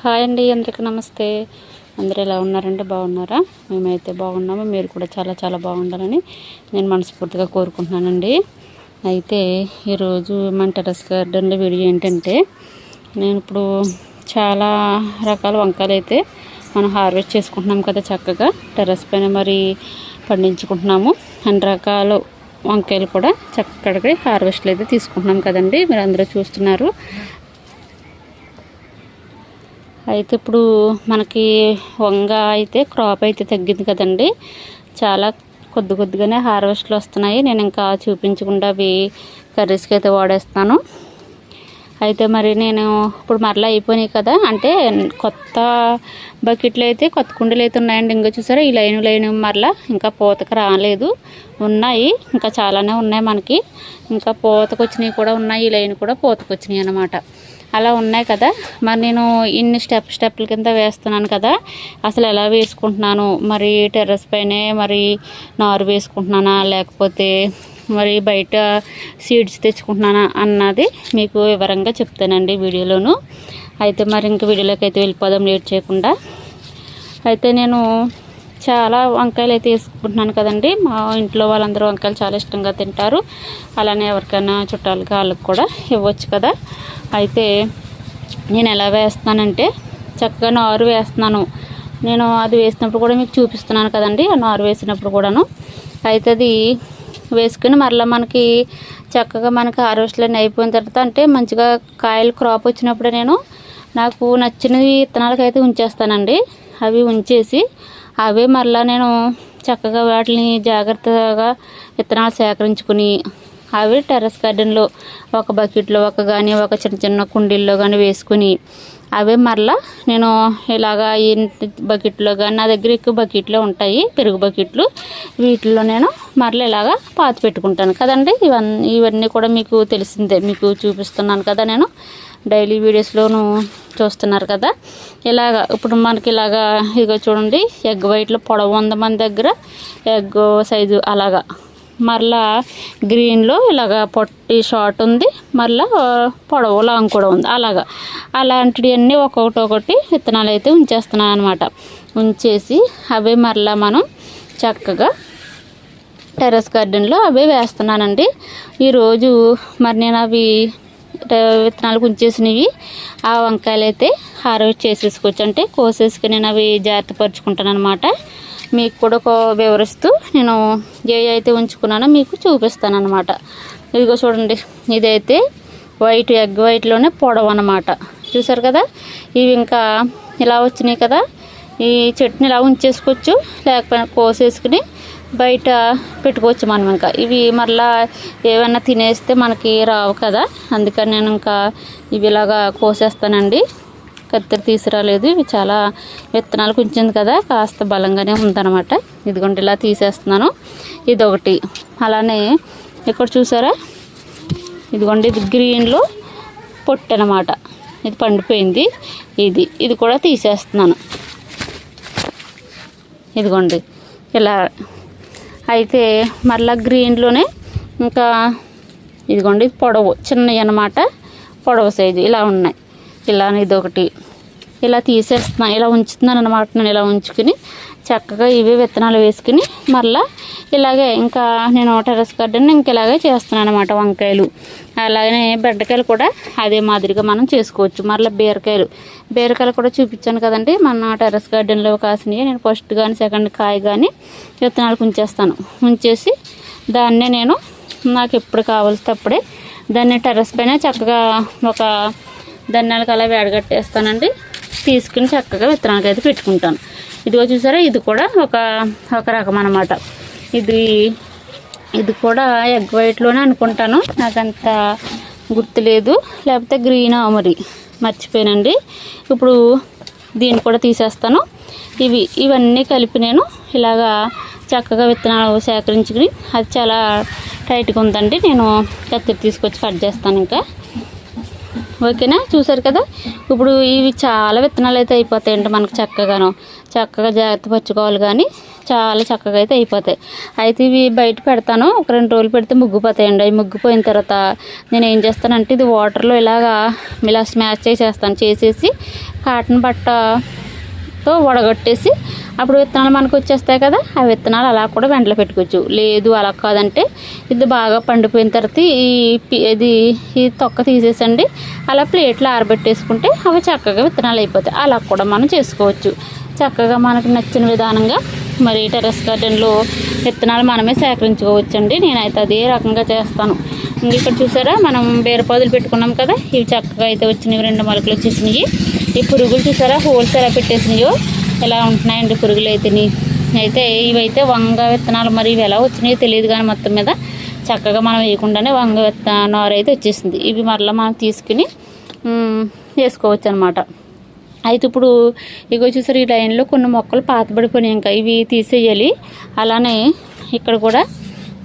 Hi అండి అందరికీ నమస్తే. అందరూ ఎలా ఉన్నారంటే బాగున్నారా? మేమైతే బాగున్నాము. మీరు కూడా చాలా చాలా బాగుండాలని నేను మనస్ఫూర్తిగా కోరుకుంటున్నానండి. అయితే ఈరోజు మన టెరస్ గార్డెన్లో వీడియో ఏంటంటే నేను ఇప్పుడు చాలా రకాల వంకాయలు అయితే మనం హార్వెస్ట్ చేసుకుంటున్నాం కదా చక్కగా. టెర్రస్ పైన మరి పండించుకుంటున్నాము. అన్ని రకాల వంకాయలు కూడా చక్కగా హార్వెస్ట్లు అయితే తీసుకుంటున్నాం కదండి. మీరు అందరూ చూస్తున్నారు. అయితే ఇప్పుడు మనకి వంగ అయితే క్రాప్ అయితే తగ్గింది కదండి. చాలా కొద్ది కొద్దిగానే హార్వెస్ట్లు వస్తున్నాయి. నేను ఇంకా చూపించకుండా అవి కర్రీస్కి అయితే వాడేస్తాను. అయితే మరి నేను ఇప్పుడు మరలా అయిపోయినాయి కదా. అంటే కొత్త బకెట్లు అయితే కొత్త కుండీలు అయితే ఉన్నాయండి. ఇంకా చూసారా ఈ లైన్ లైన్ మరలా ఇంకా పూతకు రాలేదు. ఉన్నాయి. ఇంకా చాలానే ఉన్నాయి మనకి. ఇంకా పూతకు వచ్చినవి కూడా ఉన్నాయి. ఈ లైన్ కూడా పూతకు వచ్చినాయి అన్నమాట. అలా ఉన్నాయి కదా. మరి నేను ఇన్ని స్టెప్ స్టెప్ల కింద వేస్తున్నాను కదా. అసలు ఎలా వేసుకుంటున్నాను? మరి టెర్రస్ పైనే మరి నారు వేసుకుంటున్నానా? లేకపోతే మరి బయట సీడ్స్ తెచ్చుకుంటున్నానా అన్నది మీకు వివరంగా చెప్తానండి వీడియోలోను. అయితే మరి ఇంక వీడియోలోకి అయితే వెళ్ళిపోదాం లేట్ చేయకుండా. అయితే నేను చాలా వంకాయలు అయితే వేసుకుంటున్నాను కదండి. మా ఇంట్లో వాళ్ళందరూ వంకాయలు చాలా ఇష్టంగా తింటారు. అలానే ఎవరికైనా చుట్టాలకి వాళ్ళకి కూడా ఇవ్వచ్చు కదా. అయితే నేను ఎలా వేస్తానంటే చక్కగా నారు వేస్తున్నాను. నేను అది వేసినప్పుడు కూడా మీకు చూపిస్తున్నాను కదండి ఆ నారు వేసినప్పుడు కూడాను. అయితే అది వేసుకుని మరలా మనకి చక్కగా మనకి హార్వెస్ట్లన్నీ అయిపోయిన తర్వాత అంటే మంచిగా కాయలు క్రాప్ వచ్చినప్పుడు నేను నాకు నచ్చినవి విత్తనాలకు అయితే ఉంచేస్తానండి. అవి ఉంచేసి అవే మరలా నేను చక్కగా వాటిని జాగ్రత్తగా విత్తనాలు సేకరించుకుని అవి టెర్రస్ గార్డెన్లో ఒక బకెట్లో ఒక కానీ ఒక చిన్న చిన్న కుండీల్లో కానీ వేసుకుని అవే మరలా నేను ఇలాగా ఈ బకెట్లో కానీ నా దగ్గర ఎక్కువ బకెట్లో ఉంటాయి పెరుగు బకెట్లు. వీటిల్లో నేను మరలా ఇలాగా పాత పెట్టుకుంటాను కదండి. ఇవన్నీ ఇవన్నీ కూడా మీకు తెలిసిందే మీకు చూపిస్తున్నాను కదా నేను. డైలీ వీడియోస్లోను చూస్తున్నారు కదా. ఇలాగ ఇప్పుడు మనకి ఇలాగా ఇదిగో చూడండి ఎగ్ వైట్లో పొడవు ఉంది మన దగ్గర ఎగ్ సైజు అలాగా. మరలా గ్రీన్లో ఇలాగ పొట్టి షార్ట్ ఉంది మరలా పొడవు లాంగ్ కూడా ఉంది. అలాగా. అలాంటివన్నీ ఒక్కొక్కటి ఒకటి విత్తనాలు అయితే ఉంచేస్తున్నాను అనమాట ఉంచేసి అవే మరలా మనం చక్కగా టెర్రస్ గార్డెన్లో అవే వేస్తున్నానండి. ఈరోజు మరి నేను అవి విత్తనాలు ఉంచేసినవి ఆ వంకాయలు అయితే హార్వెస్ట్ చేసేసుకోవచ్చు. అంటే కోసేసుకుని నేను అవి జాగ్రత్త పరుచుకుంటాను అనమాట మీకు కూడా ఒక వివరిస్తూ నేను ఏ అయితే ఉంచుకున్నానో మీకు చూపిస్తాను అనమాట ఇదిగో చూడండి ఇదైతే వైట్ ఎగ్ వైట్లోనే పొడవు అనమాట చూసారు కదా? ఇవి ఇంకా ఇలా వచ్చినాయి కదా? ఈ చెట్టుని ఇలా ఉంచేసుకోవచ్చు లేకపోయినా కోసేసుకుని బయట పెట్టుకోవచ్చు మనం ఇంకా. ఇవి మరలా ఏమైనా తినేస్తే మనకి రావు కదా? అందుకని నేను ఇంకా ఇవి ఇలాగా కోసేస్తానండి. కత్తెర తీసుకురాలేదు. ఇవి చాలా విత్తనాలు కొంచింది కదా కాస్త బలంగానే ఉందన్నమాట. ఇదిగోండి ఇలా తీసేస్తున్నాను. ఇది ఒకటి అలానే ఇక్కడ చూసారా? ఇదిగోండి ఇది గ్రీన్లో పొట్టు అనమాట ఇది పండిపోయింది. ఇది ఇది కూడా తీసేస్తున్నాను. ఇదిగోండి ఇలా అయితే మరలా గ్రీన్లోనే ఇంకా ఇదిగోండి పొడవు చిన్నవి అనమాట పొడవు సైజు ఇలా ఉన్నాయి. ఇలా ఇదొకటి ఇలా తీసేస్తున్నాను ఇలా ఉంచుతున్నాను అనమాట నేను ఇలా ఉంచుకుని చక్కగా ఇవి విత్తనాలు వేసుకుని మరలా ఇలాగే ఇంకా నేను టెరస్ గార్డెన్ ఇంక ఇలాగే చేస్తున్నాను అనమాట వంకాయలు. అలాగే బెండకాయలు కూడా అదే మాదిరిగా మనం చేసుకోవచ్చు. మరలా బీరకాయలు. బీరకాయలు కూడా చూపించాను కదండి మన టెరస్ గార్డెన్లో కాసినవి. నేను ఫస్ట్ కానీ సెకండ్ కాయ కానీ విత్తనాలకు ఉంచేస్తాను ఉంచేసి దాన్నే నేను నాకు ఎప్పుడు కావాల్సి అప్పుడే దాన్ని టెర్రస్ పైన చక్కగా ఒక ధన్యాలకు అలా వేడగట్టేస్తానండి. తీసుకుని చక్కగా విత్తనాలకు అయితే పెట్టుకుంటాను. ఇదిగో చూసారా ఇది కూడా ఒక ఒక రకం అనమాట ఇది ఇది కూడా ఎగ్ వైట్లోనే అనుకుంటాను. నాకంత గుర్తులేదు. లేకపోతే గ్రీన్ ఆమరి. మర్చిపోయానండి. ఇప్పుడు దీన్ని కూడా తీసేస్తాను. ఇవి ఇవన్నీ కలిపి నేను ఇలాగా చక్కగా విత్తనాలు సేకరించుకుని అది చాలా టైట్గా ఉందండి. నేను కత్తిరి తీసుకొచ్చి కట్ చేస్తాను ఇంకా. ఓకేనా? చూసారు కదా? ఇప్పుడు ఇవి చాలా విత్తనాలు అయితే అయిపోతాయండి మనకు చక్కగాను. చక్కగా జాగ్రత్త పచ్చుకోవాలి కానీ చాలా చక్కగా అయితే అయిపోతాయి. అయితే ఇవి బయట పెడతాను. ఒక రెండు రోజులు పెడితే ముగ్గిపోతాయండి. అవి ముగ్గిపోయిన తర్వాత నేను ఏం చేస్తానంటే ఇది వాటర్లో ఇలాగా ఇలా స్మాష్ చేసేస్తాను. చేసేసి కాటన్ బట్ట తో వడగొట్టేసి అప్పుడు విత్తనాలు మనకు వచ్చేస్తాయి కదా ఆ విత్తనాలు అలా కూడా వెంటలో పెట్టుకోవచ్చు. లేదు అలా కాదంటే ఇది బాగా పండిపోయిన తర్వాత ఈ పి- ఇది ఈ తొక్క తీసేసండి. అలా ప్లేట్లో ఆరబెట్టేసుకుంటే అవి చక్కగా విత్తనాలు అయిపోతాయి. అలా కూడా మనం చేసుకోవచ్చు. చక్కగా మనకు నచ్చిన విధానంగా మరి టెర్రస్ గార్డెన్లో విత్తనాలు మనమే సేకరించుకోవచ్చండి. నేనైతే అదే రకంగా చేస్తాను. ఇక్కడ చూసారా? మనం బీరపాదులు పెట్టుకున్నాం కదా? ఇవి చక్కగా అయితే వచ్చినవి రెండు మొలకలు వచ్చేసినాయి. ఈ పురుగులు చూసారా? హోల్సేల్ పెట్టేసినాయో? ఎలా ఉంటున్నాయండి పురుగులు అయితేని అయితే ఇవైతే వంగ విత్తనాలు. మరి ఇవి ఎలా వచ్చినాయో తెలియదు కానీ మొత్తం మీద చక్కగా మనం వేయకుండానే వంగ విత్త నారు అయితే వచ్చేసింది. ఇవి మరలా మనం తీసుకుని వేసుకోవచ్చు అనమాట అయితే ఇప్పుడు ఇగో చూసారు? ఈ లైన్లో కొన్ని మొక్కలు పాతబడిపోయినాయి. ఇంకా ఇవి తీసేయాలి. అలానే ఇక్కడ కూడా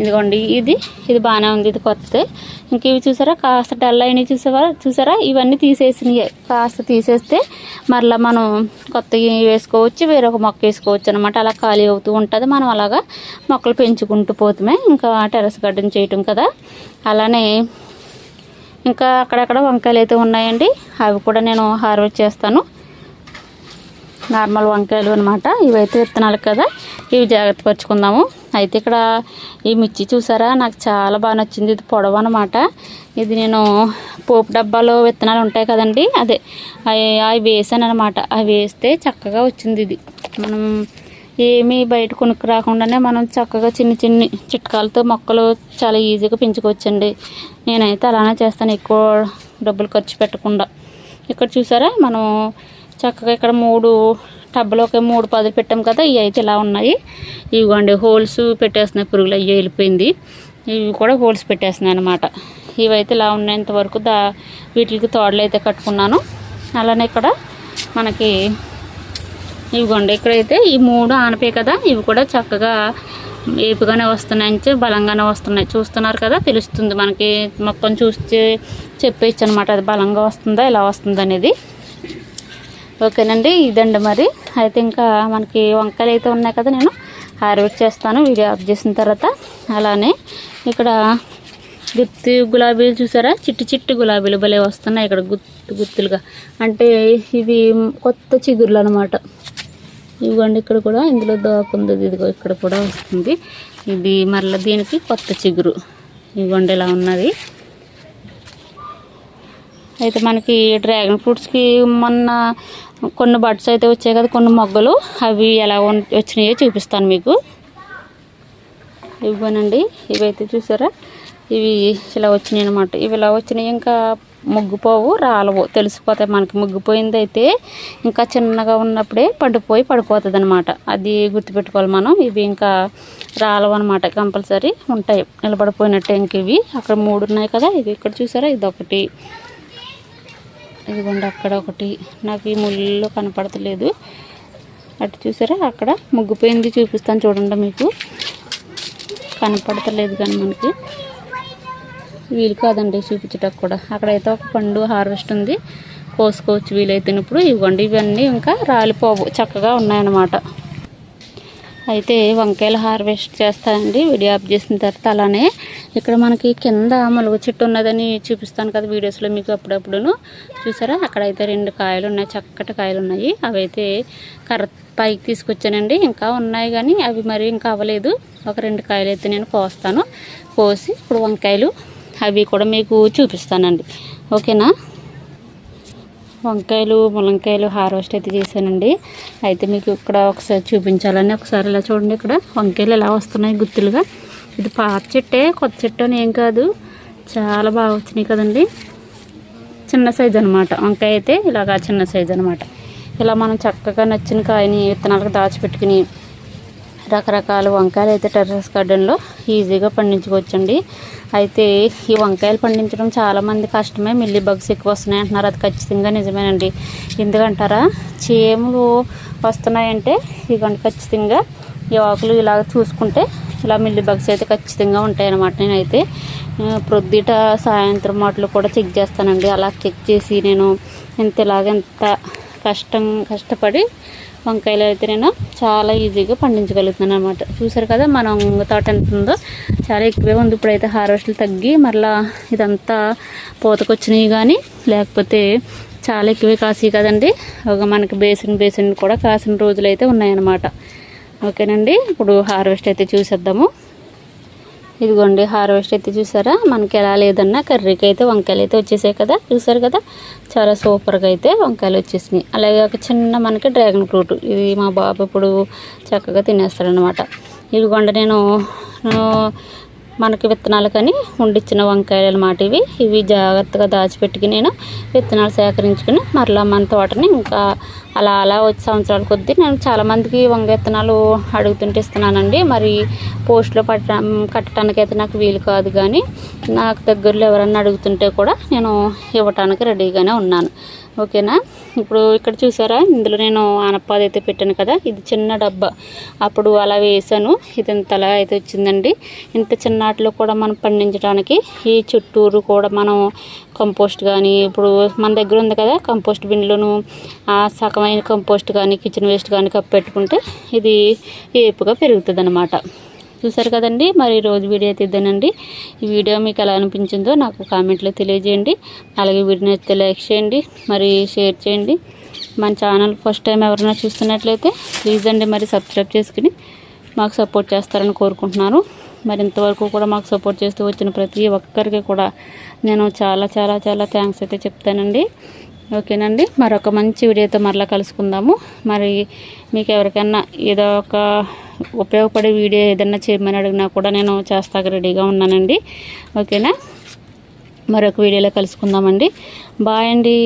ఇదిగోండి ఇది ఇది బాగానే ఉంది ఇది కొత్తది. ఇంక ఇవి చూసారా కాస్త డల్ అయినవి చూసావా? చూసారా? ఇవన్నీ తీసేసినాయి. కాస్త తీసేస్తే మరలా మనం కొత్తవి వేసుకోవచ్చు వేరొక మొక్క వేసుకోవచ్చు అనమాట అలా ఖాళీ అవుతూ ఉంటుంది. మనం అలాగా మొక్కలు పెంచుకుంటూ పోతామే. ఇంకా టెర్రస్ గార్డెన్ చేయటం కదా. అలానే ఇంకా అక్కడక్కడ వంకాయలు అయితే ఉన్నాయండి. అవి కూడా నేను హార్వెస్ట్ చేస్తాను. నార్మల్ వంకాయలు అనమాట ఇవైతే విత్తనాలు కదా. ఇవి జాగ్రత్త పరుచుకుందాము. అయితే ఇక్కడ ఈ మిర్చి చూసారా? నాకు చాలా బాగా నచ్చింది. ఇది పొడవు అనమాట ఇది నేను పోపు డబ్బాలో విత్తనాలు ఉంటాయి కదండి. అదే అవి అవి వేసాను అనమాట అవి వేస్తే చక్కగా వచ్చింది ఇది. మనం ఏమీ బయట కొనుక్కు రాకుండానే మనం చక్కగా చిన్ని చిన్ని చిట్కాలతో మొక్కలు చాలా ఈజీగా పెంచుకోవచ్చండి. నేనైతే అలానే చేస్తాను. ఎక్కువ డబ్బులు ఖర్చు పెట్టకుండా. ఇక్కడ చూసారా? మనం చక్కగా ఇక్కడ మూడు టబ్బలోకి మూడు పదులు పెట్టాం కదా ఇవి అయితే ఇలా ఉన్నాయి. ఇవిగోండి హోల్స్ పెట్టేస్తున్నాయి పురుగులు అవి వెళ్ళిపోయింది. ఇవి కూడా హోల్స్ పెట్టేస్తున్నాయి అనమాట ఇవైతే ఇలా ఉన్నంత వరకు దా వీటికి తోడలు అయితే కట్టుకున్నాను. అలానే ఇక్కడ మనకి ఇవిగోండి ఇక్కడైతే ఈ మూడు ఆనపే కదా ఇవి కూడా చక్కగా ఏపుగానే వస్తున్నాయి అంటే బలంగానే వస్తున్నాయి. చూస్తున్నారు కదా తెలుస్తుంది మనకి మొత్తం చూస్తే చెప్పేయచ్చు అనమాట అది బలంగా వస్తుందా ఇలా వస్తుందనేది. ఓకేనండి ఇదండి మరి. అయితే ఇంకా మనకి వంకాయలు అయితే ఉన్నాయి కదా నేను హార్వెస్ట్ చేస్తాను వీడియో ఆఫ్ చేసిన తర్వాత. అలానే ఇక్కడ గుత్తి గులాబీలు చూసారా? చిట్టి చిట్టి గులాబీలు భలే వస్తున్నాయి ఇక్కడ గుత్తు గుత్తులుగా. అంటే ఇవి కొత్త చిగురులు అనమాట ఇవ్వండి ఇక్కడ కూడా ఇందులో దాకుంది ఇదిగో ఇక్కడ కూడా వస్తుంది. ఇది మరలా దీనికి కొత్త చిగురు. ఇవ్వండి ఇలా ఉన్నది. అయితే మనకి డ్రాగన్ ఫ్రూట్స్కి మొన్న కొన్ని బడ్స్ అయితే వచ్చాయి కదా కొన్ని మొగ్గలు. అవి ఎలా వచ్చినాయో చూపిస్తాను మీకు. ఇవ్వనండి. ఇవైతే చూసారా? ఇవి ఇలా వచ్చినాయి అనమాట ఇవి ఇలా వచ్చినాయి ఇంకా ముగ్గుపోవు రాలవు. తెలిసిపోతాయి మనకి. ముగ్గిపోయింది అయితే ఇంకా చిన్నగా ఉన్నప్పుడే పడిపోయి పడిపోతుంది అనమాట అది గుర్తుపెట్టుకోవాలి మనం. ఇవి ఇంకా రాలవు అనమాట కంపల్సరీ ఉంటాయి. నిలబడిపోయినట్టే ఇంక ఇవి. అక్కడ మూడు ఉన్నాయి కదా ఇవి ఇక్కడ చూసారా? ఇదొకటి. ఇదిగోండి అక్కడ ఒకటి. నాకు ఈ ముళ్ళు కనపడతలేదు. అటు చూసారా? అక్కడ ముగ్గిపోయింది చూపిస్తాను చూడండి మీకు. కనపడతలేదు కానీ మనకి. వీలు కాదండి చూపించటకు కూడా. అక్కడైతే ఒక పండు హార్వెస్ట్ ఉంది. కోసుకోవచ్చు వీలైతేనప్పుడు ఇవ్వండి ఇవన్నీ ఇంకా రాలిపోవు. చక్కగా ఉన్నాయన్నమాట. అయితే వంకాయలు హార్వెస్ట్ చేస్తానండి. వీడియో ఆఫ్ చేసిన తర్వాత అలానే ఇక్కడ మనకి కింద మలుగు చెట్టు ఉన్నదని చూపిస్తాను కదా వీడియోస్లో మీకు అప్పుడప్పుడును. చూసారా? అక్కడైతే రెండు కాయలు ఉన్నాయి చక్కటి కాయలు ఉన్నాయి. అవి అయితే కర్ర పైకి తీసుకొచ్చానండి. ఇంకా ఉన్నాయి కానీ అవి మరి ఇంకా అవ్వలేదు. ఒక రెండు కాయలు అయితే నేను కోస్తాను. కోసి ఇప్పుడు వంకాయలు అవి కూడా మీకు చూపిస్తానండి. ఓకేనా? వంకాయలు ములంకాయలు హార్వెస్ట్ అయితే చేశానండి. అయితే మీకు ఇక్కడ ఒకసారి చూపించాలని ఒకసారి ఇలా చూడండి ఇక్కడ. వంకాయలు ఎలా వస్తున్నాయి గుత్తులుగా. ఇది పాత చెట్టే కొత్త చెట్టు అని ఏం కాదు. చాలా బాగా వచ్చినాయి కదండి. చిన్న సైజు అనమాట వంకాయ అయితే ఇలాగా చిన్న సైజు అనమాట ఇలా మనం చక్కగా నచ్చిన కాయని విత్తనాలకు దాచిపెట్టుకుని రకరకాల వంకాయలు అయితే టెర్రస్ గార్డెన్లో ఈజీగా పండించుకోవచ్చండి. అయితే ఈ వంకాయలు పండించడం చాలామంది కష్టమే. మిల్లీ బగ్స్ ఎక్కువ వస్తున్నాయి అంటున్నారు. అది ఖచ్చితంగా నిజమేనండి. ఎందుకంటారా? చీమలు వస్తున్నాయంటే ఇదిగోండి ఖచ్చితంగా ఈ ఆకులు ఇలాగ చూసుకుంటే ఇలా మిల్లి బగ్స్ అయితే ఖచ్చితంగా ఉంటాయన్నమాట నేనైతే. ప్రొద్దుట సాయంత్రం మాటలు కూడా చెక్ చేస్తానండి. అలా చెక్ చేసి నేను ఇంత ఇలాగ ఎంత కష్టం కష్టపడి వంకాయలు అయితే నేను చాలా ఈజీగా పండించగలుగుతున్నాను అనమాట చూసారు కదా మన తోట ఎంత ఉందో? చాలా ఎక్కువే ఉంది. ఇప్పుడైతే హార్వెస్ట్లు తగ్గి మరలా ఇదంతా పూతకొచ్చినాయి కానీ లేకపోతే చాలా ఎక్కువే కాసి కదండి. ఒక మనకి బేసిన్ బేసిన్ కూడా కాసిన రోజులు అయితే ఉన్నాయన్నమాట. ఓకేనండి. ఇప్పుడు హార్వెస్ట్ అయితే చూసేద్దాము. ఇదిగోండి హార్వెస్ట్ అయితే చూసారా? మనకి ఎలా లేదన్నా కర్రీకి అయితే వంకాయలు అయితే వచ్చేసాయి కదా? చూసారు కదా? చాలా సూపర్గా అయితే వంకాయలు వచ్చేసినాయి. అలాగే ఒక చిన్న మనకి డ్రాగన్ ఫ్రూట్. ఇది మా బాబు ఇప్పుడు చక్కగా తినేస్తాడనమాట ఇదిగోండి నేను మనకి విత్తనాలు కానీ ఉండిచ్చిన వంకాయలు అనమాట ఇవి. ఇవి జాగ్రత్తగా దాచిపెట్టుకుని నేను విత్తనాలు సేకరించుకుని మరలా మన తోటని ఇంకా అలా అలా వచ్చే సంవత్సరాల కొద్దీ నేను చాలామందికి వంగ విత్తనాలు అడుగుతుంటే ఇస్తున్నానండి. మరి పోస్ట్లో పట్ట కట్టడానికి అయితే నాకు వీలు కాదు కానీ నాకు దగ్గరలో ఎవరన్నా అడుగుతుంటే కూడా నేను ఇవ్వటానికి రెడీగానే ఉన్నాను. ఓకేనా? ఇప్పుడు ఇక్కడ చూసారా? ఇందులో నేను ఆనపాది అయితే పెట్టాను కదా. ఇది చిన్న డబ్బా. అప్పుడు అలా వేసాను. ఇది ఇంతలా అయితే వచ్చిందండి. ఇంత చిన్నాటిలో కూడా మనం పండించడానికి ఈ చుట్టూరు కూడా మనం కంపోస్ట్ కానీ ఇప్పుడు మన దగ్గర ఉంది కదా కంపోస్ట్ బిన్లోను ఆ సగమైన కంపోస్ట్ కానీ కిచెన్ వేస్ట్ కానీ కప్పెట్టుకుంటే ఇది ఏపుగా పెరుగుతుంది చూసారు కదండి. మరి ఈ రోజు వీడియో అయితే ఇదేనండి. ఈ వీడియో మీకు ఎలా అనిపించిందో నాకు కామెంట్లో తెలియజేయండి. అలాగే వీడియో నచ్చితే లైక్ చేయండి. మరి షేర్ చేయండి. మన ఛానల్ ఫస్ట్ టైం ఎవరైనా చూస్తున్నట్లయితే ప్లీజ్ అండి మరి సబ్స్క్రైబ్ చేసుకుని మాకు సపోర్ట్ చేస్తారని కోరుకుంటున్నాను. మరి ఇంతవరకు కూడా మాకు సపోర్ట్ చేస్తూ వచ్చిన ప్రతి ఒక్కరికి కూడా నేను చాలా చాలా చాలా థ్యాంక్స్ అయితే చెప్తానండి. ఓకేనండి. మరొక మంచి వీడియోతో మరలా కలుసుకుందాము. మరి మీకు ఎవరికైనా ఏదో ఒక ఉపయోగపడే వీడియో ఏదైనా చేయమని అడిగినా కూడా నేను చేస్తాక రెడీగా ఉన్నానండి. ఓకేనా? మరొక వీడియోలో కలుసుకుందామండి. బాయ్ అండి.